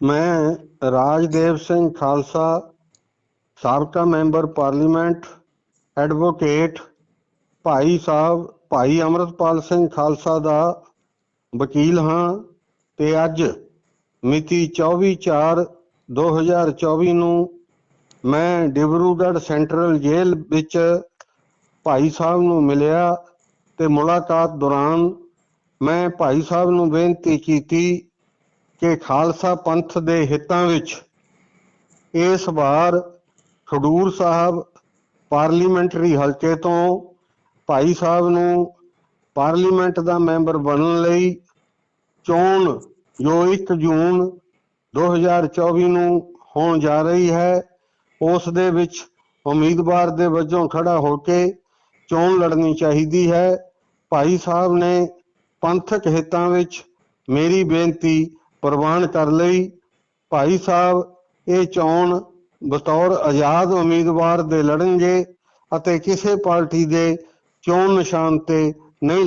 ਮੈਂ ਰਾਜਦੇਵ ਸਿੰਘ ਖਾਲਸਾ ਸਾਬਕਾ member parliament advocate Bhai Sahib, ਭਾਈ ਅਮਰਤਪਾਲ ਸਿੰਘ ਖਾਲਸਾ ਦਾ ਵਕੀਲ ਹਾਂ ਤੇ ਅੱਜ ਮਿਤੀ 24/4/2024 ਨੂੰ ਮੈਂ ਡਿਬਰੂਗੜ੍ਹ ਸੈਂਟਰਲ ਜੇਲ੍ਹ ਵਿੱਚ ਭਾਈ ਸਾਹਿਬ ਨੂੰ ਮਿਲਿਆ ਤੇ ਮੁਲਾਕਾਤ ਦੌਰਾਨ ਮੈਂ ਭਾਈ ਸਾਹਿਬ ਨੂੰ ਬੇਨਤੀ ਕੀਤੀ ਕਿ ਖਾਲਸਾ ਪੰਥ ਦੇ ਹਿੱਤਾਂ ਵਿੱਚ ਇਸ ਵਾਰ ਖਡੂਰ ਸਾਹਿਬ ਪਾਰਲੀਮੈਂਟਰੀ ਹਲਕੇ ਤੋਂ ਭਾਈ ਸਾਹਿਬ ਨੂੰ ਪਾਰਲੀਮੈਂਟ ਦਾ ਮੈਂਬਰ ਬਣਨ ਲਈ ਚੋਣ ਜੋ 1 ਜੂਨ 2024 ਨੂੰ ਹੋਣ ਜਾ ਰਹੀ ਹੈ, ਉਸ ਦੇ ਵਿੱਚ ਉਮੀਦਵਾਰ ਦੇ ਵਜੋਂ ਖੜਾ ਹੋ ਕੇ ਚੋਣ ਲੜਨੀ ਚਾਹੀਦੀ ਹੈ। ਭਾਈ ਸਾਹਿਬ ਨੇ ਪੰਥਕ ਹਿੱਤਾਂ ਵਿੱਚ ਮੇਰੀ ਬੇਨਤੀ ਪ੍ਰਵਾਨ ਕਰ ਲਈ। ਭਾਈ ਸਾਹਿਬ, ਇਹ ਚੋਣ ਬਤੌਰ ਆਜ਼ਾਦ ਉਮੀਦਵਾਰ ਦੇ ਲੜਨਗੇ ਅਤੇ ਕਿਸੇ ਪਾਰਟੀ ਦੇ ਚੋਣ ਨਿਸ਼ਾਨ ਤੇ ਨਹੀਂ